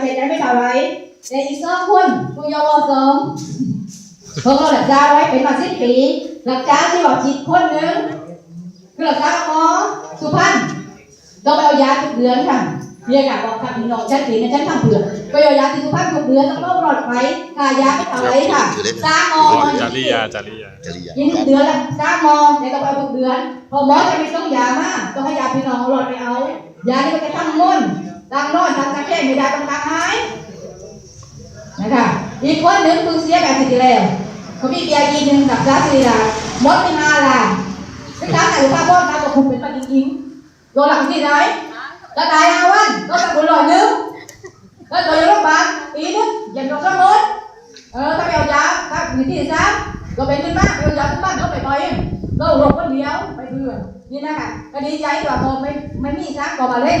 ใช้จ่ายไม่เท่าไหรแต่อีกสองคนผู้เยาวชนพวกเราหลักจ้าไว้เป็นมาสิบปีหลักจ้าที่บอกจิตคนหนึ่งคือหลักจ้าหมอสุพรรณต้องไปเอายาทุกเดือนค่ะเรียกอะบอกค่ะพี่น้องฉันเห็นฉันทำเผื่อไปเอายาที่สุพรรณทุกเดือนต้องต้องรอดไปค่ายาไม่เท่าไหรค่ะจ้าหมอจาริยาจาริยาจริยายินเดือนละสามโมงเดี๋ยวต้องไปทุกเดือนพอหมอจะไม่ต้องยามากต้องให้ยาพี่น้องหลอดไปเอายานี่มันจะตั้งมุ่น ตั้งนอนตั้งตะแคงไม่ได้ต้องตั้งหายนะคะอีกคนหนึ่งเพิ่งเสียแบบที่แล้วเขามีเบียร์ยีหนึ่งกับยาสีลามดไปห้าล้าซึ่งทางไหนหรือป้าพ่อมาบอกคุณเป็นปฏิทินโดนหลังที่ไหนแล้วตายห้าวันก็ตะกุนลอยนึงแล้วตัวยู่โรงพยาบาลปีนึงยังต้องสมุนเออถ้าไปเอายาถ้าอยู่ที่สามก็เป็นขึ้นบ้านไปเราอยาขึ้นบ้านเราไปปล่อยเองเราหลบคนเดียวไปเพื่อนนี่นะคะก็ดีใจกว่าพอไม่ไม่มีซักก็มาเล่น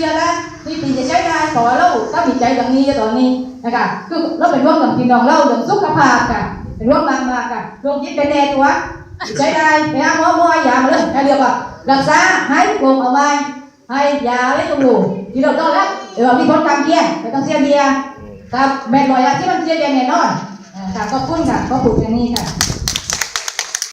วันถึงอีกวันก็เทฟันมีแรงกว่าคือเราเป็นหัวพี่น้องแล้วนะถ้าไปลงมันจริงๆลงเรียนเรานแน่อแล้วที่ปีจะใช้ได้ขอเราถ้ามีใจอย่างนี้ตอนนี้นะคะคือเราเป็นร่วมกับพี่น้องเราเรื่องสุขภาพค่ะเป็นร่วมมากมากค่ะลงยิดเป็นแน่ตัวใช้ได้ไปหาหมอหมอยามาเลยเรียกว่ารักษาให้กลมเอาไว้ให้ยาไว้ตรงหูที่เราต้องรับเดี๋ยวมีคนทำเบี้ยไม่ต้องเสียเบี้ยครับแบ่งหน่อยที่มันเสียเบี้ยแน่นอนค่ะขอบคุณค่ะขอบคุณอย่างนี้ค่ะ